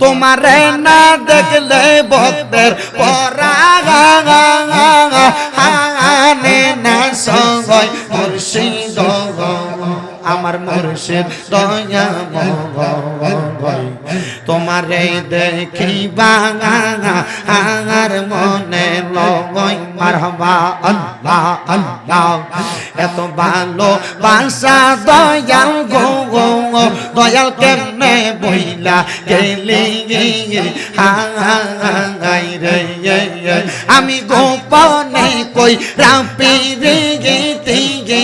তোমারে না দেখলে ভক্তের পরা হানে না সবাই মুর্শিদ আমার মুর্শিদ দয়া তোমার দেখি দেখিবা আর মনে লগই মারহবা আল্লাহ আল্লাহ। এত ভালো বাসা দয়াল গো গো দয়াল কেমনে বইলা গেলি হাই রে আমি গোপনে কই রাপি রে গীতি গে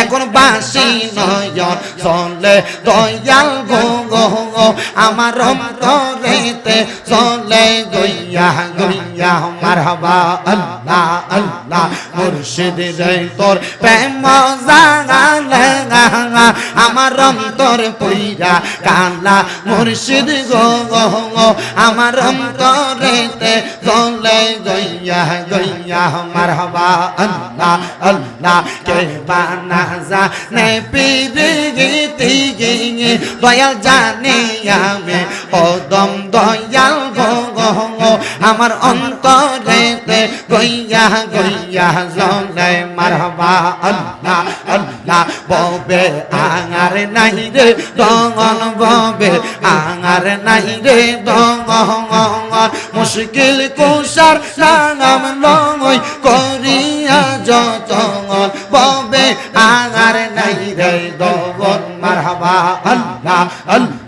এখন বাসি নয়ন চলে দয়াল গো গো। আমার অন্তরেতে চলে গইয়া গইয়া। মারহাবা আল্লাহ। আল্লাহ মুর্শিদ রে তোর প্রেম জাগালে আমার অন্তর পইরা কালা মুর্শিদ গো আমার অন্তরেতে চলে গইয়া গইয়া মারহাবা আল্লাহ আল্লাহ কে বানা যা নে পিরি গীতি গিয়ে দয়াল জানি আমি ও দয়াল গো আমার অন্তরেতে গইয়া গইয়া জলে মারহাবা আল্লাহ আল্লাহ ববে, আঙার নাই রে, দঙ্গন ববে, আঙার নাই রে, দঙ্গন মুশকিল কুষার নাম লই করিয়া যতন ববে, আঙার নাই রে, দঙ্গন, মারহাবা আল্লাহ আল্লাহ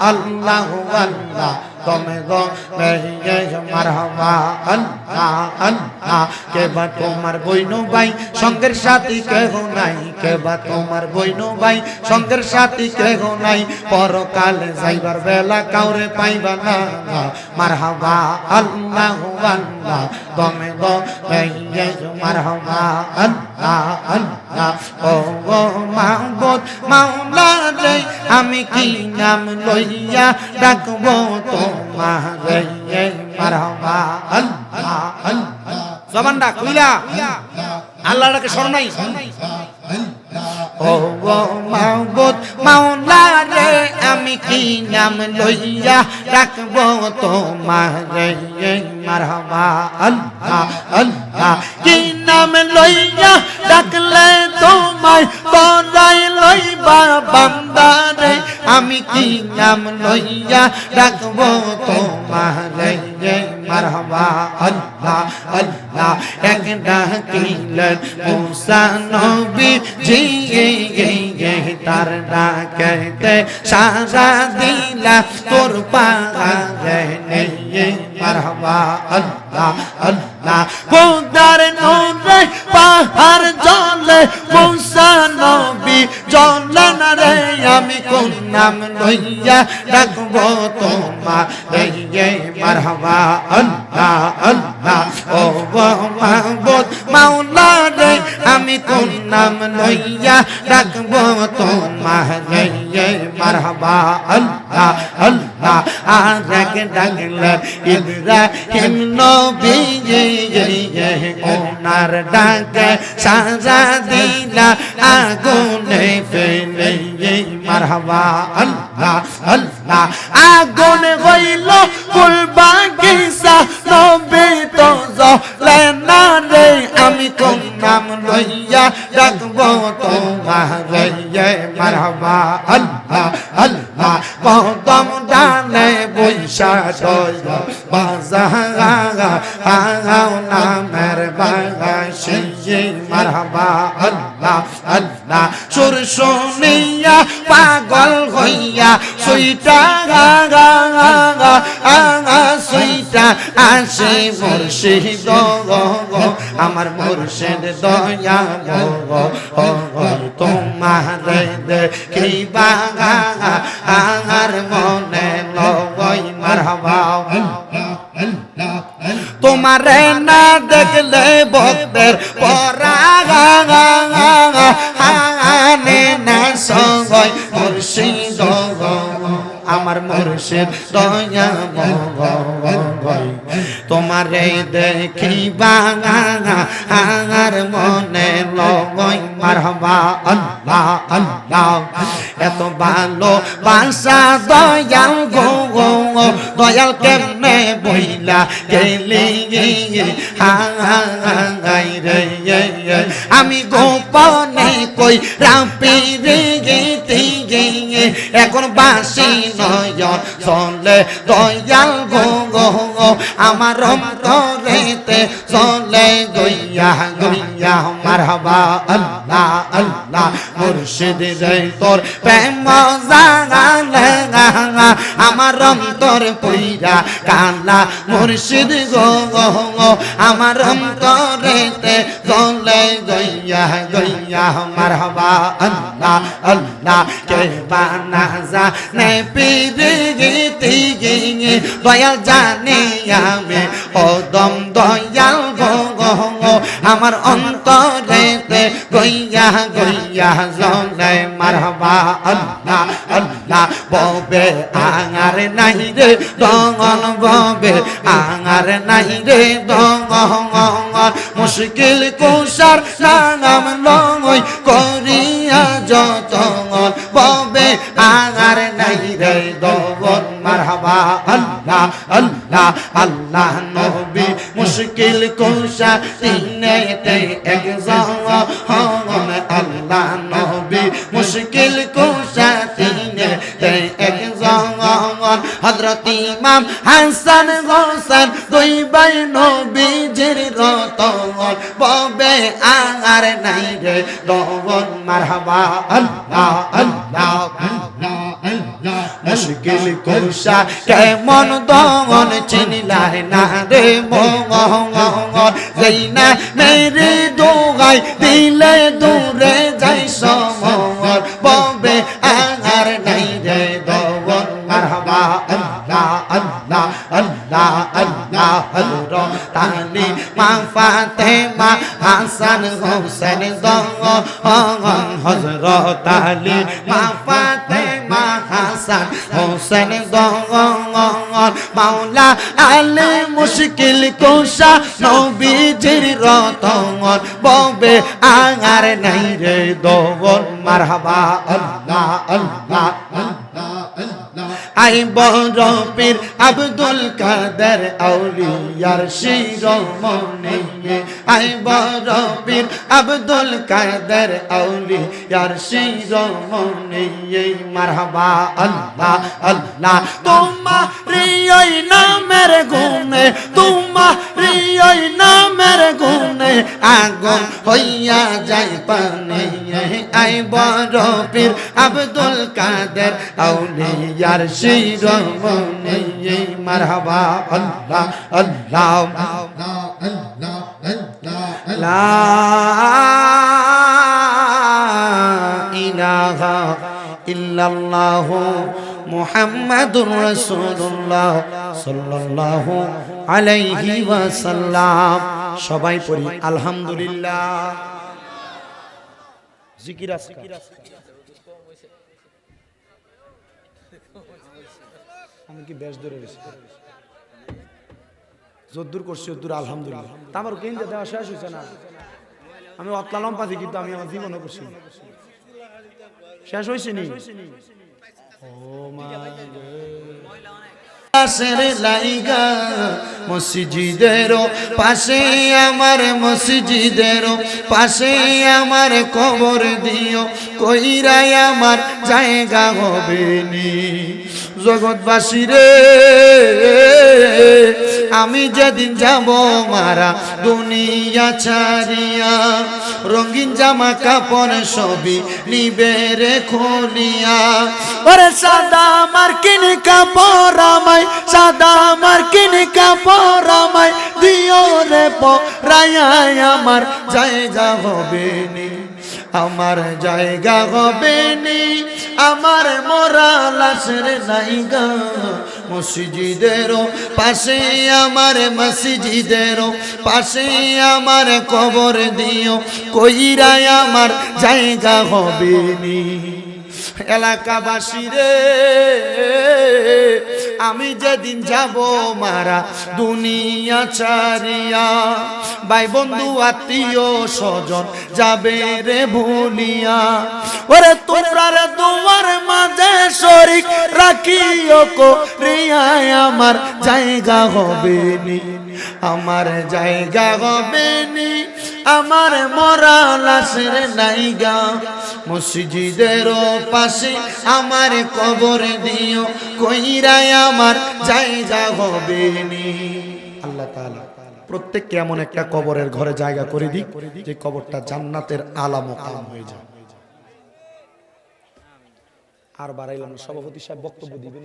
আল্লাহ আল্লাহ। দমে দমে মারহাবা। আল্লাহ আল্লাহ। কে বা তোমার বইনু ভাই সঙ্গের সাথী কেহ নাই। কে বা তোমার বইনু ভাই সঙ্গের সাথী কেহ নাই। পরকালে যাইবার বেলা কাউরে পাইবা না মারহাবা, আল্লাহ আল্লাহ। দমে দমে মারহাবা। আল্লাহ। আল্লাহ, ও গো মাহবুদ মাওলা রে আমি কি নাম লইয়া ডাকবো তোমারে? মারহাবা, আল্লাহ আল্লাহ। জবানটা কইলা? আল্লাহটাকে স্মরণ নাই? ও গো মাহবুদ মাওলা রে আমি কি নাম লইয়া ডাকবো তোমারে? মারহাবা, আল্লাহ আল্লাহ। কি নাম লইয়া ডাকলে তোমায় বলাই লইবা বান্দারে। আমি কি নাম লইয়া ডাকবো তোমারে? মারহাবা, আল্লাহ আল্লাহ, এক ডাকিলেন মুসা নবী। জি তার ডাকতে সারা দিলা, তোর পাগে মারহাবা, আল্লাহ আল্লাহ খোদার নূরে পাহাড় জলে মুসা নবী। জলে না রে আমি কোন নাম লইয়া ডাকবো তোমার। রে মারহাবা, আল্লাহ আল্লাহ, ও মাহবুদ মাওলা রে আমি কোন নাম লইয়া ডাকবো তোমার রে মারহাবা, আল্লাহ আল্লাহ, আর এক ডাকলেন ইব্রাহিম নবী ওনার ডাকে সাজা দিলা, আগুনে ফেলে মারহাবা, আল্লাহ আল্লাহ আগুন হইল ফুল বাগিচা নবী তো জ্বলে রে। আমি কোন নাম লইয়া ডাকবো তোমার মারহাবা, আল্লাহ আল্লাহ। কদম ডালে বৈশা বাজাও নামের দিয়ে মারহাবা, আল্লাহ আল্লাহ। সুর শুনিয়া পাগল হইয়া সুইটা গা গা গা গা সুইটা আসে মুর্শিদ আমার মুর্শিদ দয়া, গো তোমার দে কিবা গা আমার মনে লয় মারহাবা। তোমারে না দেখলে ভক্তের পরাগানে না সগয় মুর্শিদ আমার মুর্শিদ দয়া তোমারে দেখিবা আর মনে লগই মারহাবা। আল্লাহ আল্লাহ এত ভালো বাসা দয়াল গো দয়াল কেমনে বইলা গেলি হাই রে আমি গোপনে কই রাপি রে গেতে গে এখন বাসি নয়ন চলে দয়াল গো গো আমার অন্তরেতে চলে গইয়া গইয়া। মারহাবা, আল্লাহ আল্লাহ। মুর্শিদ রে তোর প্রেম আমার অন্তর পইরা কালা। মুর্শিদ গো আমার অন্তরেতে চলে গইয়া গইয়া, মারহাবা আল্লাহ আল্লাহ। কে বানা যা নে পিরে গীতি গিয়ে দয়াল জানে আমি। ও দম দয়াল গো আমার অন্তরেতে গইয়া গইয়া জলে মারহাবা আল্লাহ আল্লাহ, ববে আঙার নাই রে দঙ্গল ববে আঙার নাই রে দঙ্গল মুশকিল কুষার নাম লই করিয়া যতঙ্গল ববে আঙার নাই রে দঙ্গল মারহাবা আল্লাহ। আল্লাহ আল্লাহ নবী মুশকিল কুষার তিনেতে এক হন আল্লাহ, নবী মুশকিল কুষার তিনেতে এক হযরত ইমাম হাসান হোসেন, দুই ভাই নবীজির রতন, ববে আর নাই রে দগন মারহাবা, আল্লাহ আল্লাহ মুশকিল কুশা কেমন দগন চিনিলাই না রে মঙ্গল না মেরে দোগাই, দিলে দূরে যাই সমর ববে আর নাই রে দগন মারহাবা আল্লাহ আল্লাহ মা হাসান হোসেন দগন হজর তালি মা ফাতেমা হাসান হোসেন দগন মাওলা আলে মুশকিল কোষা নবীজির রতন ববে আঙার নাই রে দগন মারহাবা আল্লাহ আল্লাহ। আই বরফের আব্দুল কাদের আউলিয়ার শিরোমণি আই বরফের আব্দুল কাদের আউলিয়ার শিরোমণি মারহাবা আল্লাহ আল্লাহ। তোমার ওই নামের গুণে তোমার ওই নামের গুণে আগুন হইয়া যাই পানে। আই বড় পীর আব্দুল কাদের আউলিয়ার শিরোমণি। মারহাবা, আল্লাহ আল্লাহ, লা ইলাহা ইল্লাল্লাহু মুহাম্মাদুর রাসূলুল্লাহ সাল্লাল্লাহু আলাইহি ওয়াসাল্লাম। সবাই পড়ি, আলহামদুলিল্লাহ। জিকির আজকার আমি কি বেশ ধরে রয়েছি? যদ্দূর করছি যদ্দূর, আলহামদুলিল্লাহ। তা আমার কেন্দ্রে দেওয়া শেষ হয়েছে না। আমি অতলালম পাতি কিন্তু আমি আমার জীবনও করছি। শেষ হয়েছে নি? পাশের লাইগা মসজিদেরও, পাশে আমার মসজিদেরও, পাশে আমার কবর দিও, কইরাই আমার জায়গা হবে নি। জগৎবাসী রে। আমি যেদিন যাব মারা দুনিয়া ছাড়িয়া, রঙিন জামা কাপড় সবই নিবে রে খুলিয়া ওরে সাদা আমার কিনে কাপড় আমায়, সাদা আমার কিনে কাপড় আমায় দিও রে পরায় আমার জায়গা হবে নি। আমার জায়গা হবে নি। আমার মরা লাশের নাইগা মসজিদের পাশে আমার মসজিদের পাশে আমার কবর দিও। কইরাই আমার জায়গা হবে নি। এলাকাবাসী রে আমি যেদিন যাব মারা, দুনিয়া চারিয়া ভাই বন্ধু, আত্মীয় স্বজন যাবে রে ভুলিয়া। ওরে তোমরা রে তোমার মাঝে শরিক, রাখিও কো রিয়ায় আমার জায়গা হবে নি। আমার জায়গা হবে নি, আমার মরা লাশের নাইগা মসজিদের পাশে আমার কবর দিও কইরাই আমার জায়গা হবে নি। আল্লাহ তাআলা প্রত্যেককে এমন একটা কবরের ঘরে জায়গা করে দিক, যে কবরটা জান্নাতের আলা মোকাম হয়ে যায়। আর বাড়াইলাম। সভাপতি সাহেব বক্তব্য দিবেন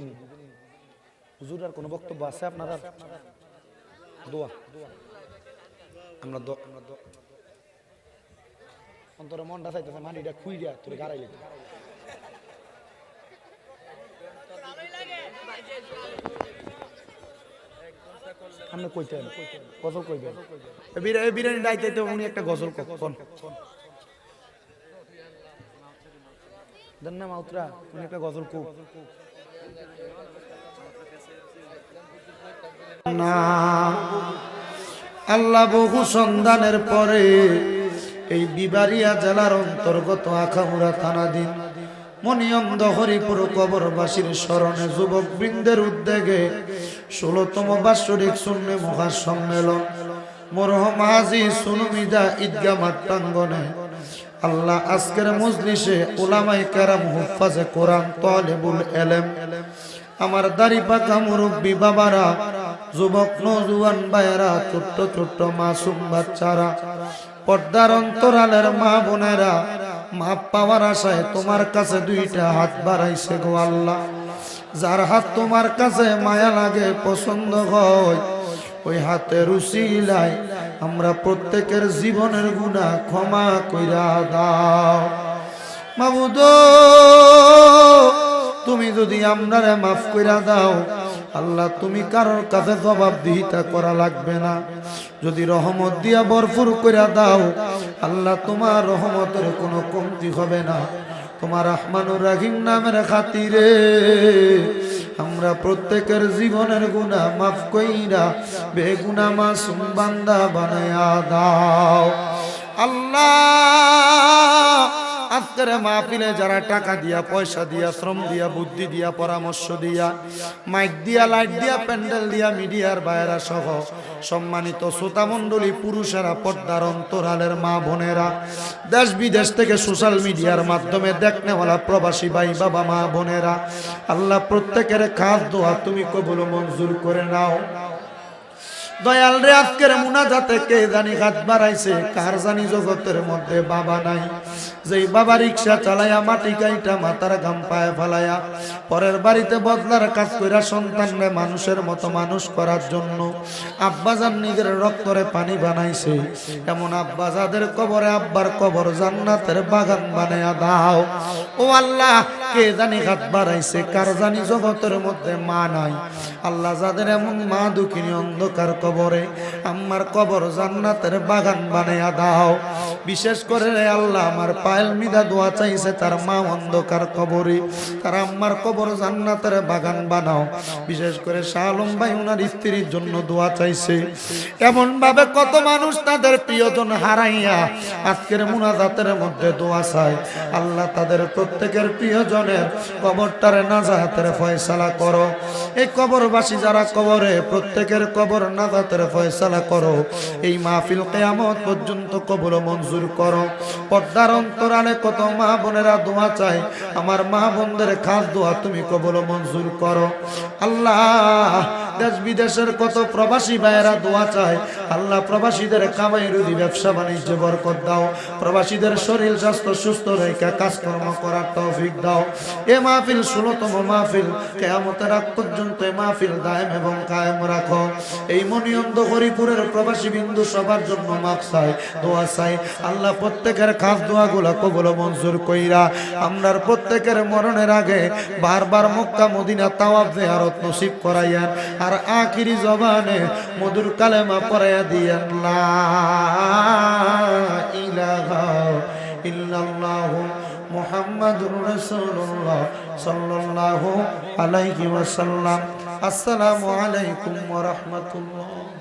হুজুর, আর কোনো বক্তব্য আছে আপনারা? দোয়া। আমরা দোয়া অন্তরে মনটা চাইতেছে মানিটা খুইরা তোর গাড়াই লেগে আপনি কইতেন, গজল কইবেন। বিরিয়ানি ডাইতে তো উনি একটা গজল ক- কোন দেন না মাউতরা, উনি একটা গজল কো। না, আল্লাহ বহু সন্ধানের পরে এই বিবারিয়া জেলার অন্তর্গত আখামুরা থানাধীন মনিয়ন্দ হরিপুর কবরবাসীর স্মরণে যুবক বৃন্দের উদ্যোগে ষোলতম বাৎসরিক শূন্য মহা সম্মেলন মরহম হাজি সুনুমিদা ঈদগা মাঠ প্রাঙ্গনে আল্লাহ আজকের মজলিসে ওলামাই কেরাম হুফাজে কোরআন তলেবুল এলেম। আমার দাড়ি পাকা মুরব্বী বাবারা, যুবক নজুয়ান ভাইয়েরা, ছোট্ট ছোট্ট মাসুম বাচ্চারা পর্দার অন্তরালের মা বোনেরা, মাপ পাওয়ার আশায় তোমার কাছে দুইটা হাত বাড়াইছে গো আল্লাহ। যার হাত তোমার কাছে মায়া লাগে, পছন্দ হয়, ওই হাতের উসিলায় আমরা প্রত্যেকের জীবনের গুণা ক্ষমা কইরা দাও। মাবুদ, তুমি যদি আমরারে মাফ কইরা দাও আল্লাহ, তুমি কারোর কাছে জবাবদিহিতা করা লাগবে না। যদি রহমত দিয়া ভরপুর কইরা দাও, আল্লাহ, তোমার রহমতের কোনো কমতি হবে না। তোমার রহমানুর রাহিম নামের খাতিরে আমরা প্রত্যেকের জীবনের গুণা মাফ কইরা বেগুনা মাসুম বান্দা বানায়া দাও। আল্লাহ আজকের মাহফিলে যারা টাকা দিয়া, পয়সা দিয়া, শ্রম দিয়া, বুদ্ধি দিয়া, পরামর্শ দিয়া, মাইক দিয়া, লাইট দিয়া, প্যান্ডেল দিয়া, মিডিয়ার বাইরা সহ সম্মানিত শ্রোতা মণ্ডলী পুরুষেরা, পর্দার অন্তরালের মা বোনেরা, দেশ বিদেশ থেকে সোশ্যাল মিডিয়ার মাধ্যমে দেখনেওয়ালা প্রবাসী ভাই, বাবা, মা বোনেরা, আল্লাহ প্রত্যেকের খাস দোয়া তুমি কবুল মঞ্জুর করে নাও। দয়াল রে, আজকের মুনাজাতে কে জানি হাত বাড়াইছে? কার জানি জগতের মধ্যে বাবা নাই? বাবা রিক্সা মাটি পায়ে পরের বাড়িতে বদলার কাজ মানুষের মতো মানুষ করার জন্য আব্বাজান নিজের রক্তরে পানি বানাইছে। এমন আব্বাজাদের কবরে আব্বার কবর জান্নাতের বাগান বানায়া দাও। ও আল্লাহ, কে জানি হাত বাড়াইছে? কার জানি জগতের মধ্যে মা নাই? আল্লাহ যাদের এমন মা দুঃখিনী অন্ধকার কবরে। আমার কবর জান্নাতের বাগান বানায়া দাও। বিশেষ করে আল্লাহ, আমার পায়েল মিদা দোয়া চাইছে তার মা অন্ধকার কবরে। তার আম্মার কবর জান্নাতের বাগান বানাও। বিশেষ করে শালম ভাই ওনার স্ত্রীর জন্য দোয়া চাইছে। এমন ভাবে কত মানুষ তাদের প্রিয়জন হারাইয়া আজকের মুনাজাতের মধ্যে দোয়া চায়। আল্লাহ তাদের প্রত্যেকের প্রিয়জনের কবরটারে নাজাহাতের ফয়সালা করো। এই কবরবাসী যারা কবরে, প্রত্যেকের কবর নাজাতের ফয়সালা করো। এই মাহফিল কেয়ামত পর্যন্ত কবুল মঞ্জুর করো। পর্দার অন্তরালে কত মা বোনেরা দোয়া চায়, আমার মা বোনদের খাস দোয়া তুমি কবুল মঞ্জুর করো। আল্লাহ দেশ বিদেশের কত প্রবাসী ভাইয়েরা দোয়া চায়, আল্লাহ প্রবাসীদের কামাই রুদি ব্যবসা বাণিজ্য বরকত দাও। প্রবাসীদের শরীর স্বাস্থ্য সুস্থ রেখে কাজকর্ম করার তৌফিক দাও। এ মাহফিল ষোলতম মাহফিল, কেয়ামতের আগ পর্যন্ত এ মাহফিল দায়েম এবং কায়েম রাখো। এই মনিয়ন্দ হরিপুরের প্রবাসী বিন্দু সবার জন্য মাপ চাই দোয়া চাই আল্লাহ প্রত্যেকের খাস দোয়াগুলা কবল মঞ্জুর কইরা, আমরার প্রত্যেকের মরণের আগে বারবার মক্কা, মদিনা তাওয়াব জিয়ারত নসিব করাইয়ান। আর আখিরি জবানে মধুর কালেমা পড়াইয়া দিয়েন ইলাহা ইল্লাল্লাহু মুহাম্মাদুর রাসূলুল্লাহ সাল্লাল্লাহু আলাইহি ওয়াসাল্লাম। আসসালামু আলাইকুম ওয়া রাহমাতুল্লাহ।